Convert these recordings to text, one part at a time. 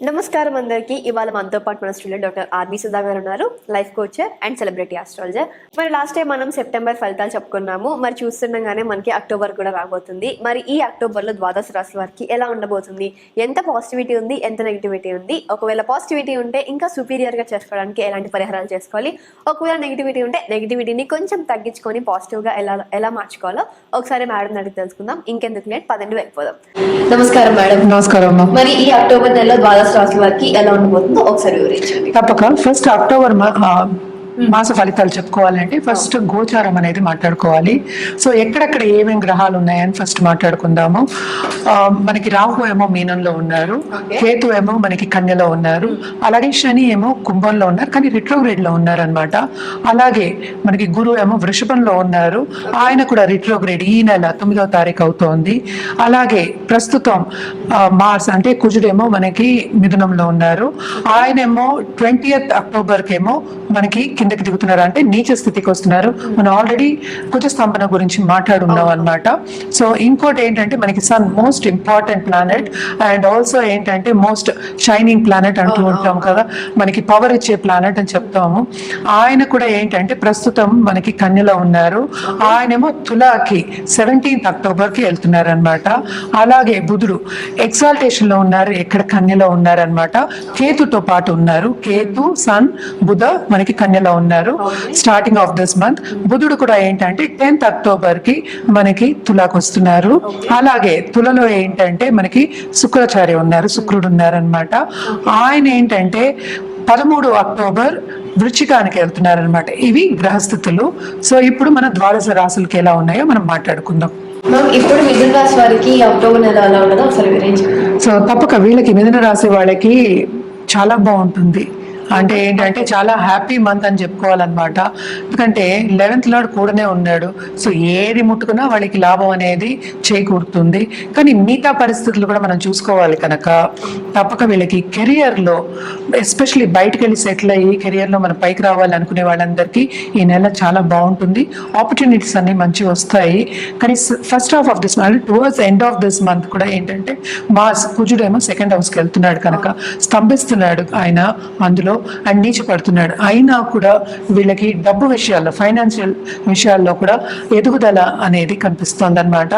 నమస్కారం అందరికీ. ఇవాళ మనతో పాటు మన student doctor RB Sudha garu ఉన్నారు. Life coacher and celebrity astrologer. మరి లాస్ట్ టైం మనం సెప్టెంబర్ ఫలితాలు చెప్పుకున్నాము. మరి చూస్తుండగానే మనకి అక్టోబర్ కూడా రాబోతుంది. మరి ఈ అక్టోబర్లో ద్వాదశ రాశి వారికి ఎలా ఉండబోతుంది? ఎంత పాజిటివిటీ ఉంది? ఎంత నెగిటివిటీ ఉంది? ఒకవేళ పాజిటివిటీ ఉంటే ఇంకా superior గా చేసుకోవడానికి ఎలాంటి పరిహారాలు చేసుకోవాలి? ఒకవేళ నెగిటివిటీ ఉంటే నెగిటివిటీని కొంచెం తగ్గించుకొని పాజిటివ్గా ఎలా ఎలా మార్చుకోవాలో ఒకసారి మేడం అడిగి తెలుసుకుందాం. ఇంకెందుకు లేట్? పదండి వెళ్ళిపోదాం. నమస్కారం మేడం. నమస్కారం అమ్మా. మరి ఈ అక్టోబర్ నెలలో ద్వాదశ రాశి వారికి ఎలా ఉండబోతుందో ఒకసారి వివరించండి. తప్పక ఫస్ట్ అక్టోబర్ మాస ఫలితాలు చెప్పుకోవాలంటే ఫస్ట్ గోచారం అనేది మాట్లాడుకోవాలి. సో ఎక్కడెక్కడ ఏమేమి గ్రహాలు ఉన్నాయని ఫస్ట్ మాట్లాడుకుందాము. మనకి రాహు ఏమో మీనంలో ఉన్నారు. కేతు ఏమో మనకి కన్యలో ఉన్నారు. అలాగే శని ఏమో కుంభంలో ఉన్నారు. కానీ రిట్రోగ్రేడ్లో ఉన్నారు అనమాట అలాగే మనకి గురువు ఏమో వృషభంలో ఉన్నారు. ఆయన కూడా రిట్రోగ్రేడ్ ఈ నెల తొమ్మిదవ తారీఖు అవుతోంది. అలాగే ప్రస్తుతం మార్స్ అంటే కుజుడేమో మనకి మిథునంలో ఉన్నారు. ఆయనేమో ట్వంటీయత్ అక్టోబర్ కేమో మనకి కిందకి దిగుతున్నారు. అంటే నీచ స్థితికి వస్తున్నారు. మనం ఆల్రెడీ కుజ స్తంభన గురించి మాట్లాడున్నాం అన్నమాట. సో ఇంకోటి ఏంటంటే మనకి sun most important planet and also ఏంటంటే మోస్ట్ షైనింగ్ ప్లానెట్ అంటూ ఉంటాం కదా. మనకి పవర్ ఇచ్చే ప్లానెట్ అని చెప్తాము. ఆయన కూడా ఏంటంటే ప్రస్తుతం మనకి కన్యలో ఉన్నారు. ఆయనేమో తులాకి సెవెంటీన్త్ అక్టోబర్కి వెళ్తున్నారు అనమాట అలాగే బుధుడు ఎక్సాల్టేషన్లో ఉన్నారు ఎక్కడ కన్యలో ఉన్నారు అనమాట కేతుతో పాటు ఉన్నారు. కేతు సన్ బుధ మనకి కన్యలో ఉన్నారు. స్టార్టింగ్ ఆఫ్ దిస్ మంత్ బుధుడు కూడా ఏంటంటే టెన్త్ అక్టోబర్కి మనకి తులాకు వస్తున్నారు. అలాగే తులలో ఏంటంటే మనకి శుక్రాచార్య ఉన్నారు శుక్రుడు ఉన్నారు అనమాట ఆయన ఏంటంటే పదమూడు అక్టోబర్ వృచ్చికానికి వెళ్తున్నారు అనమాట ఇవి గ్రహస్థితులు. సో ఇప్పుడు మన ద్వాదశ రాశులకి ఎలా ఉన్నాయో మనం మాట్లాడుకుందాం. ఇప్పుడు మిథున రాశి వారికి ఈ అక్టోబర్ నెల ఎలా ఉండదో ఒకసారి వివరించండి. సో తప్పక వీళ్ళకి మిథున రాశి వాళ్ళకి చాలా బాగుంటుంది. అంటే ఏంటంటే చాలా హ్యాపీ మంత్ అని చెప్పుకోవాలన్నమాట. ఎందుకంటే లెవెన్త్ లాడ్ కూడానే ఉన్నాడు. సో ఏది ముట్టుకున్నా వాళ్ళకి లాభం అనేది చేకూరుతుంది. కానీ మిగతా పరిస్థితులు కూడా మనం చూసుకోవాలి కనుక. తప్పక వీళ్ళకి కెరియర్లో ఎస్పెషలీ బయటకు వెళ్ళి సెటిల్ అయ్యి కెరియర్లో మనం పైకి రావాలి అనుకునే వాళ్ళందరికీ ఈ నెల చాలా బాగుంటుంది. ఆపర్చునిటీస్ అన్ని మంచి వస్తాయి. కానీ first half of this month towards end of this month కూడా ఏంటంటే మాస్ కుజుడేమో సెకండ్ హౌస్కి వెళ్తున్నాడు కనుక. స్తంభిస్తున్నాడు ఆయన. అందులో అండ్ నీచ పడుతున్నాడు అయినా కూడా వీళ్ళకి డబ్బు విషయాల్లో ఫైనాన్షియల్ విషయాల్లో కూడా ఎదుగుదల అనేది కనిపిస్తుంది అనమాట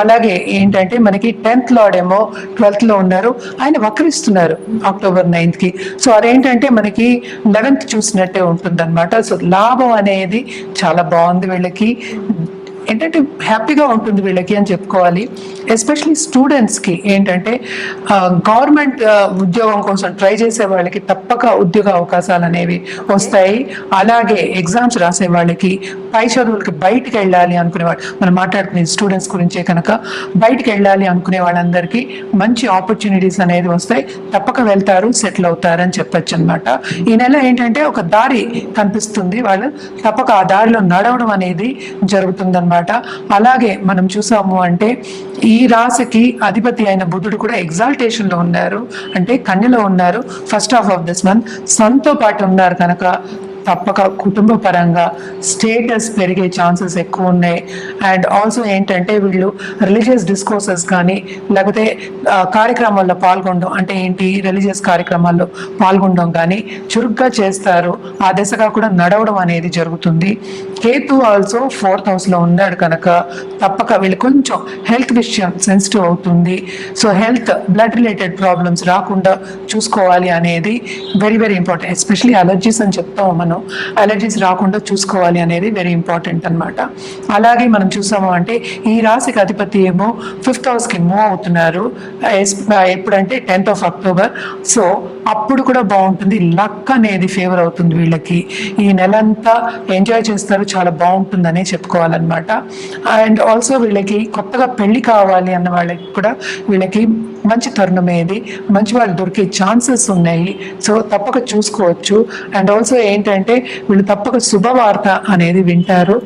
అలాగే ఏంటంటే మనకి టెన్త్ లాడేమో ట్వెల్త్లో ఉన్నారు. ఆయన వక్రిస్తున్నారు అక్టోబర్ నైన్త్కి సో అదేంటంటే మనకి లెవెన్త్ చూసినట్టే ఉంటుంది అనమాట సో లాభం అనేది చాలా బాగుంది వీళ్ళకి. ఏంటంటే హ్యాపీగా ఉంటుంది వీళ్ళకి అని చెప్పుకోవాలి. ఎస్పెషలీ స్టూడెంట్స్కి ఏంటంటే గవర్నమెంట్ ఉద్యోగం కోసం ట్రై చేసే వాళ్ళకి తప్ప తప్పక ఉద్యోగ అవకాశాలు అనేవి వస్తాయి. అలాగే ఎగ్జామ్స్ రాసే వాళ్ళకి పై చదువులకి బయటికి వెళ్ళాలి అనుకునే వాళ్ళు మనం మాట్లాడుకునే స్టూడెంట్స్ గురించే కనుక బయటికి వెళ్ళాలి అనుకునే వాళ్ళందరికీ మంచి ఆపర్చునిటీస్ అనేది వస్తాయి. తప్పక వెళ్తారు సెటిల్ అవుతారు అని చెప్పొచ్చు అనమాట ఈ నెల ఏంటంటే ఒక దారి కనిపిస్తుంది వాళ్ళు. తప్పక ఆ దారిలో నడవడం అనేది జరుగుతుందన్నమాట. అలాగే మనం చూసాము అంటే ఈ రాశికి అధిపతి అయిన బుధుడు కూడా ఎగ్జాల్టేషన్లో ఉన్నారు. అంటే కన్యలో ఉన్నారు. First half of this month సన్తో పాటు ఉన్నారు కనుక తప్పక కుటుంబ పరంగా స్టేటస్ పెరిగే ఛాన్సెస్ ఎక్కువ ఉన్నాయి. అండ్ ఆల్సో ఏంటంటే వీళ్ళు రిలీజియస్ డిస్కోర్సెస్ కానీ లేకపోతే కార్యక్రమాల్లో పాల్గొనడం అంటే ఏంటి? రిలీజియస్ కార్యక్రమాల్లో పాల్గొనడం కానీ చురుగ్గా చేస్తారు. ఆ దిశగా కూడా నడవడం అనేది జరుగుతుంది. కేతు ఆల్సో ఫోర్త్ హౌస్లో ఉన్నాడు కనుక తప్పక వీళ్ళు కొంచెం హెల్త్ విషయం సెన్సిటివ్ అవుతుంది. So health blood related problems రాకుండా చూసుకోవాలి అనేది very very important especially allergies అని చెప్తాం మనం. కూడాను అలర్జీస్ రాకుండా చూసుకోవాలి అనేది వెరీ ఇంపార్టెంట్ అనమాట అలాగే మనం చూసాము అంటే ఈ రాశికి అధిపతి ఏమో ఫిఫ్త్ హౌస్కి మూవ్ అవుతున్నారు. ఎప్పుడంటే టెన్త్ ఆఫ్ అక్టోబర్ సో అప్పుడు కూడా బాగుంటుంది. లక్ అనేది ఫేవర్ అవుతుంది వీళ్ళకి. ఈ నెలంతా ఎంజాయ్ చేస్తారు. చాలా బాగుంటుందని చెప్పుకోవాలన్నమాట. అండ్ ఆల్సో వీళ్ళకి కొత్తగా పెళ్ళి కావాలి అన్న వాళ్ళకి కూడా వీళ్ళకి మంచి తరుణం ఏది? మంచి వాళ్ళు దొరికే ఛాన్సెస్ ఉన్నాయి. సో తప్పక చూసుకోవచ్చు. అండ్ ఆల్సో ఏంటంటే వీళ్ళు తప్పక శుభవార్త అనేది వింటారు.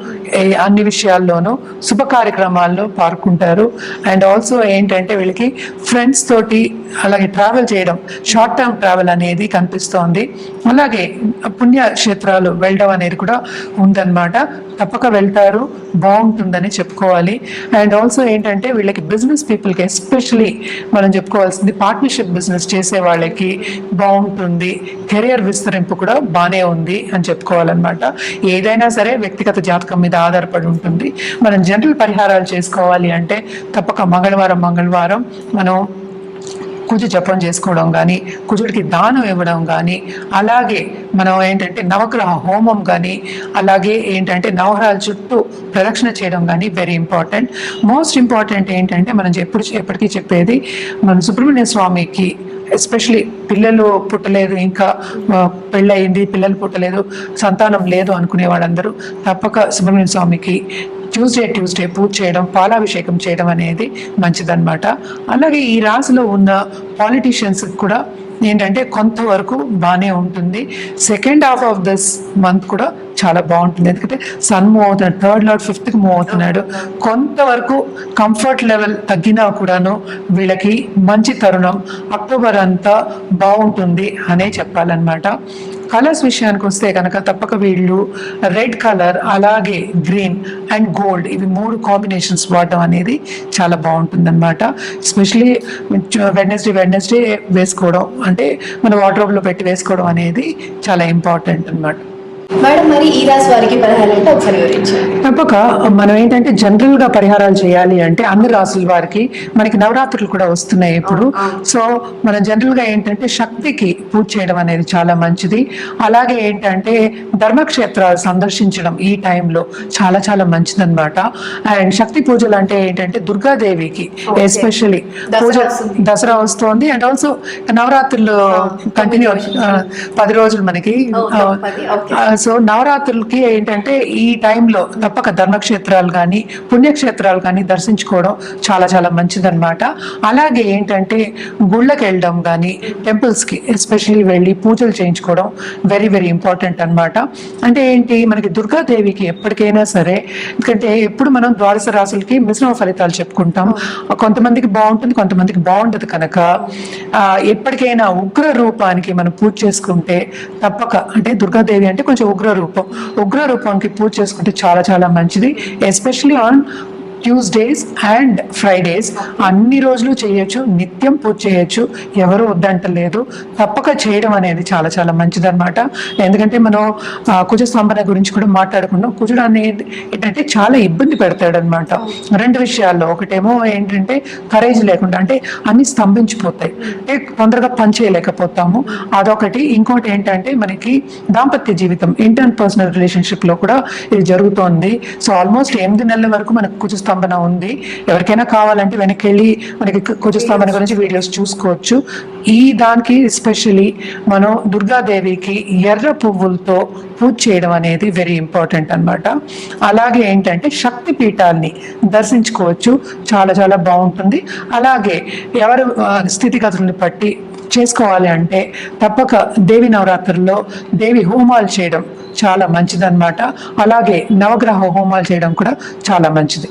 అన్ని విషయాల్లోనూ శుభ కార్యక్రమాల్లో పాల్గొంటారు. అండ్ ఆల్సో ఏంటంటే వీళ్ళకి ఫ్రెండ్స్ తోటి అలాగే ట్రావెల్ చేయడం షార్ట్ టర్మ్ ట్రావెల్ అనేది కనిపిస్తోంది. అలాగే పుణ్యక్షేత్రాలు వెళ్ళడం అనేది కూడా ఉందన్నమాట. తప్పక వెళ్తారు. బాగుంటుందని చెప్పుకోవాలి. అండ్ ఆల్సో ఏంటంటే వీళ్ళకి బిజినెస్ పీపుల్కి ఎస్పెషలీ మన మనం చెప్పుకోవాల్సింది పార్ట్నర్షిప్ బిజినెస్ చేసే వాళ్ళకి బాగుంటుంది కెరియర్ విస్తరింపు కూడా బాగానే ఉంది అని చెప్పుకోవాలన్నమాట. ఏదైనా సరే వ్యక్తిగత జాతకం మీద ఆధారపడి ఉంటుంది. మనం జనరల్ పరిహారాలు చేసుకోవాలి అంటే తప్పక మంగళవారం మంగళవారం మనం కుజ జపం చేసుకోవడం కానీ కుజుడికి దానం ఇవ్వడం కానీ అలాగే మనం ఏంటంటే నవగ్రహ హోమం కానీ అలాగే ఏంటంటే నవగ్రహాల చుట్టూ ప్రదక్షిణ చేయడం కానీ వెరీ ఇంపార్టెంట్ మోస్ట్ ఇంపార్టెంట్ ఏంటంటే మనం ఎప్పుడు ఎప్పటికీ చెప్పేది మన సుబ్రహ్మణ్య స్వామికి ఎస్పెషలీ పిల్లలు పుట్టలేదు ఇంకా పెళ్ళయింది పిల్లలు పుట్టలేదు సంతానం లేదు అనుకునే వాళ్ళందరూ తప్పక సుబ్రహ్మణ్య స్వామికి ట్యూస్డే ట్యూస్డే పూజ చేయడం పాలాభిషేకం చేయడం అనేది మంచిదన్నమాట. అలాగే ఈ రాశిలో ఉన్న పాలిటీషియన్స్ కూడా ఏంటంటే కొంతవరకు బాగానే ఉంటుంది. Second half of this month కూడా చాలా బాగుంటుంది. ఎందుకంటే సన్ మూవ్ అవుతున్నాడు థర్డ్ లాడ్ ఫిఫ్త్కి మూవ్ అవుతున్నాడు. కొంతవరకు కంఫర్ట్ లెవెల్ తగ్గినా కూడాను వీళ్ళకి మంచి తరుణం. అక్టోబర్ అంతా బాగుంటుంది అనే చెప్పాలన్నమాట. కలర్స్ విషయానికి వస్తే కనుక తప్పక వీళ్ళు రెడ్ కలర్ అలాగే గ్రీన్ అండ్ గోల్డ్ ఇవి మూడు కాంబినేషన్స్ వాడడం అనేది చాలా బాగుంటుంది అనమాట ఎస్పెషలీ వెడ్నెస్డే వెడ్నెస్డే వేసుకోవడం అంటే మన వార్డ్రోబ్లో పెట్టి వేసుకోవడం అనేది చాలా ఇంపార్టెంట్ అన్నమాట. మేడం మరి ఈ రాశి వారికి పరిహారం అంటే ఒకసారి వివరించండి. తప్పక. మనం ఏంటంటే జనరల్గా పరిహారాలు చేయాలి అంటే అన్ని రాసుల వారికి మనకి నవరాత్రులు కూడా వస్తున్నాయి ఇప్పుడు. సో మనం జనరల్గా ఏంటంటే శక్తికి పూజ చేయడం అనేది చాలా మంచిది. అలాగే ఏంటంటే ధర్మక్షేత్రాలు సందర్శించడం ఈ టైంలో చాలా చాలా మంచిదన్నమాట. అండ్ శక్తి పూజలు అంటే ఏంటంటే దుర్గాదేవికి దసరా పూజ. దసరా వస్తుంది. అండ్ ఆల్సో నవరాత్రులు కంటిన్యూ పది రోజులు మనకి సో నవరాత్రులకి ఏంటంటే ఈ టైంలో తప్పక ధర్మక్షేత్రాలు కానీ పుణ్యక్షేత్రాలు కానీ దర్శించుకోవడం చాలా చాలా మంచిదన్నమాట. అలాగే ఏంటంటే గుళ్ళకి వెళ్ళడం కానీ టెంపుల్స్కి ఎస్పెషల్లీ వెళ్ళి పూజలు చేయించుకోవడం వెరీ వెరీ ఇంపార్టెంట్ అనమాట అంటే ఏంటి మనకి దుర్గాదేవికి ఎప్పటికైనా సరే ఎందుకంటే ఎప్పుడు మనం ద్వాదశ రాసులకి మిశ్రమ ఫలితాలు చెప్పుకుంటాం. కొంతమందికి బాగుంటుంది కొంతమందికి బాగుండదు కనుక ఎప్పటికైనా ఉగ్ర రూపానికి మనం పూజ చేసుకుంటే తప్పక అంటే దుర్గాదేవి అంటే కొంచెం ఉగ్ర రూపం. ఉగ్ర రూపానికి పూజ చేసుకుంటే చాలా చాలా మంచిది. Especially on Tuesdays and Fridays అన్ని రోజులు చేయొచ్చు నిత్యం పూజ చేయొచ్చు. ఎవరు వద్దంటలేదు. తప్పక చేయడం అనేది చాలా చాలా మంచిదన్నమాట. ఎందుకంటే మనం ఆ, కుజ స్తంభన గురించి కూడా మాట్లాడుకున్నాం. కుజుడు అనేది ఏంటంటే చాలా ఇబ్బంది పెడతాడనమాట రెండు విషయాల్లో. ఒకటేమో ఏంటంటే కరేజ్ లేకుండా అంటే అన్ని స్తంభించిపోతాయి. అంటే తొందరగా పని చేయలేకపోతాము. అదొకటి. ఇంకోటి ఏంటంటే మనకి దాంపత్య జీవితం ఇంటర్ పర్సనల్ రిలేషన్షిప్లో కూడా ఇది జరుగుతోంది. సో ఆల్మోస్ట్ ఎనిమిది నెలల వరకు మనకు కుజ స్తంభన ఉంది. ఎవరికైనా కావాలంటే వెనక్కి వెళ్ళి మనకి కుజ స్తంభన గురించి వీడియోస్ చూసుకోవచ్చు. ఈ దానికి ఎస్పెషలీ మనం దుర్గాదేవికి ఎర్ర పువ్వులతో పూజ చేయడం అనేది వెరీ ఇంపార్టెంట్ అన్నమాట. అలాగే ఏంటంటే శక్తి పీఠాల్ని దర్శించుకోవచ్చు. చాలా చాలా బాగుంటుంది. అలాగే ఎవరు స్థితిగతుల్ని బట్టి చేసుకోవాలి అంటే తప్పక దేవి నవరాత్రుల్లో దేవి హోమాలు చేయడం చాలా మంచిదన్నమాట. అలాగే నవగ్రహ హోమాలు చేయడం కూడా చాలా మంచిది.